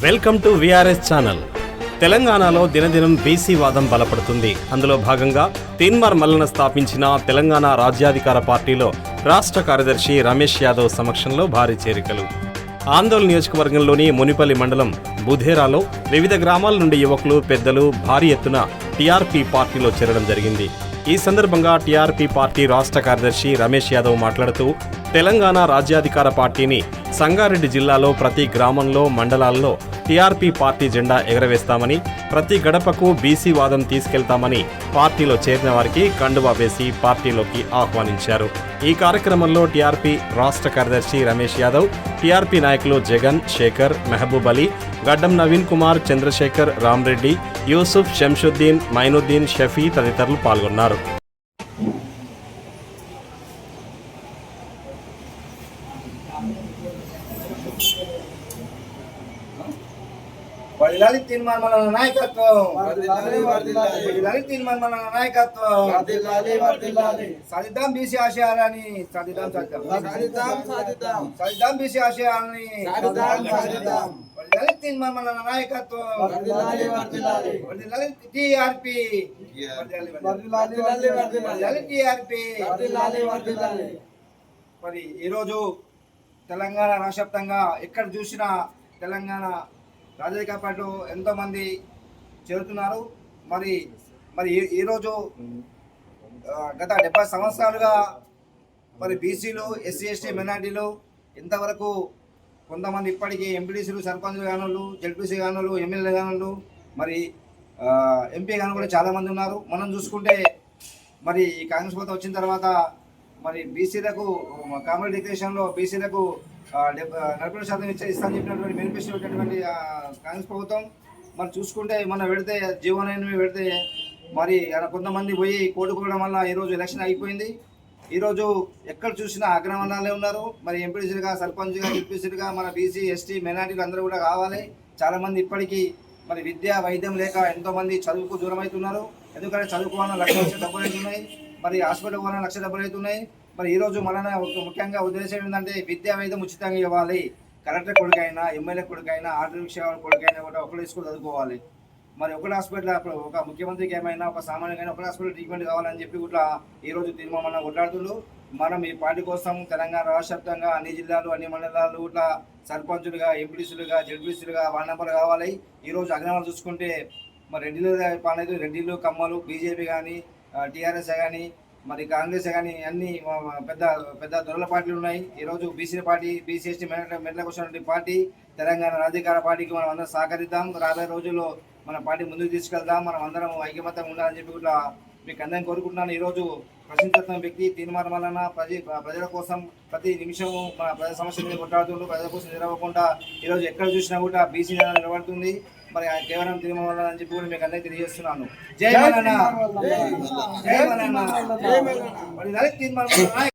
Welcome to VRS channel. తెలంగాణలో దినదినం BC వాదం బలపడుతుంది. అందులో భాగంగా తీన్మార్ మల్లన స్థాపించిన తెలంగాణ రాజ్యాధికార పార్టీలో రాష్ట్ర కార్యదర్శి రమేష్ యాదవ్ సమక్షంలో భారీ చేరికలు. ఆందోళన నియోజకవర్గంలోని మునిపల్లి మండలం బుధేరాలో వివిధ గ్రామాల నుండి యువకులు పెద్దలు భారీ ఎత్తున టీఆర్పీ పార్టీలో చేరడం జరిగింది. ఈ సందర్భంగా టీఆర్పీ పార్టీ రాష్ట్ర కార్యదర్శి రమేష్ యాదవ్ మాట్లాడుతూ తెలంగాణ రాజ్యాధికార పార్టీని సంగారెడ్డి జిల్లాలో ప్రతి గ్రామంలో మండలాల్లో టీఆర్పీ పార్టీ జెండా ఎగరవేస్తామని ప్రతి గడపకు బీసీ వాదం తీసుకెళ్తామని పార్టీలో చేరిన వారికి కండువా వేసి పార్టీలోకి ఆహ్వానించారు. ఈ కార్యక్రమంలో టీఆర్పీ రాష్ట్ర కార్యదర్శి రమేష్ యాదవ్ టీఆర్పీ నాయకులు జగన్ శేఖర్ మెహబూబ్ అలీ గడ్డం నవీన్ కుమార్ చంద్రశేఖర్ రామ్రెడ్డి యూసుఫ్ శంషుద్దీన్ మైనుద్దీన్ షఫీ తదితరులు పాల్గొన్నారు. వడిలాలి తీర్మానం మన నాయకత్వం. వడిలాలి తీర్మానం మన నాయకత్వం. సాధిద్దాం బీసీ ఆశయాలని సాధిద్దాం, సాధిద్దాం. సాధిద్దాం బీసీ ఆశయాలని తీర్మానం నాయకత్వం. టీఆర్పీ. టీఆర్పీ. మరి ఈరోజు తెలంగాణ రాష్ట్రవ్యాప్తంగా ఎక్కడ చూసినా తెలంగాణ రాజకీయ పార్టీలో ఎంతోమంది చేరుతున్నారు. మరి మరి ఈ- ఈరోజు గత డెబ్బై సంవత్సరాలుగా మరి బీసీలు ఎస్సీ ఎస్టీ మైనార్టీలు ఇంతవరకు కొంతమంది ఇప్పటికీ ఎంపీడీసీలు సర్పంచ్ గానులు జడ్పీసీ గానులు ఎమ్మెల్యే గానులు మరి ఎంపీ కాను కూడా చాలామంది ఉన్నారు. మనం చూసుకుంటే మరి ఈ కాంగ్రెస్ ప్రభుత్వం వచ్చిన తర్వాత మరి బీసీలకు కామన్ డిక్లరేషన్లో బీసీలకు నలభై శాతం ఇచ్చే ఇస్తానని చెప్పినటువంటి మేనిఫెస్టో ఉన్నటువంటి కాంగ్రెస్ ప్రభుత్వం మరి చూసుకుంటే మనం పెడితే జీవన్ అయిన పెడితే మరి కొంతమంది పోయి కోడుకోవడం వల్ల ఈరోజు ఎలక్షన్ అయిపోయింది. ఈరోజు ఎక్కడ చూసినా అగ్రవర్ణాలే ఉన్నారు. మరి ఎంపీడీసీలుగా సర్పంచ్గా ఎంపీసీలుగా మన బీసీ ఎస్టీ మైనార్టీలు అందరూ కూడా కావాలి. చాలామంది ఇప్పటికీ మరి విద్య వైద్యం లేక ఎంతోమంది చదువుకు దూరం అవుతున్నారు ఎందుకంటే చదువుకోవాలన్న లక్ష్యం వచ్చే డబ్బులు అవుతున్నాయి. మరి హాస్పిటల్ పోవాలన్న లక్ష డబ్బులు అవుతున్నాయి మరి ఈ రోజు మన ముఖ్యంగా ఉద్దేశం ఏంటంటే విద్యా వైద్యం ఉచితంగా ఇవ్వాలి. కలెక్టర్ కొడుకైనా ఎమ్మెల్యే కొడుకైనా ఆర్థిక సేవల కొడుకైనా కూడా ఒకళ్ళు స్కూల్ చదువుకోవాలి. మరి ఒకటి హాస్పిటల్ అప్పుడు ఒక ముఖ్యమంత్రికి ఏమైనా ఒక సామాన్యుకైనా ఒక హాస్పిటల్ ట్రీట్మెంట్ కావాలని చెప్పి కూడా ఈ రోజు తీర్మానం కొట్లాడుతున్నారు మనం ఈ పార్టీ కోసం తెలంగాణ రాష్ట్ర అన్ని జిల్లాలు అన్ని మండలాలు ఇట్లా సర్పంచులుగా ఎంపీడీసీలుగా జడ్పీసీలుగా వార్డు నెంబర్లు కావాలి. ఈరోజు రోజు అగ్రహాలు చూసుకుంటే మరి రెడ్డిలు పాలేదు రెడ్డిలు కమ్మలు బీజేపీ కానీ టీఆర్ఎస్ కానీ మరి కాంగ్రెస్ కానీ అన్ని పెద్ద పెద్ద దొరల పార్టీలు ఉన్నాయి. ఈ రోజు బీసీ పార్టీ బీసీ ఎస్టీ మెట్లకు వచ్చినటువంటి పార్టీ తెలంగాణ రాజకీయ పార్టీకి మనం అందరం సహకరిద్దాం. రాబోయే రోజుల్లో మన పార్టీ ముందుకు తీసుకెళ్దాం. మనం అందరం ఐక్యమత్యం ఉండాలని చెప్పి కూడా మీకు అందరం కోరుకుంటున్నాను. ఈరోజు ప్రశ్నించిన వ్యక్తి తీర్మానం వలన ప్రజ ప్రజల కోసం ప్రతి నిమిషము మన ప్రజల సమస్యల మీద కొట్లాడుతుండ్రు ప్రజల కోసం నిలవకుండా ఈరోజు ఎక్కడ చూసినా కూడా బీసీ నిలబడుతుంది. మరి కేవలం తీర్మానం వలన అని చెప్పి కూడా మీకు అందరికీ తెలియజేస్తున్నాను. జై మలన్న జై మలన్న మరి వలన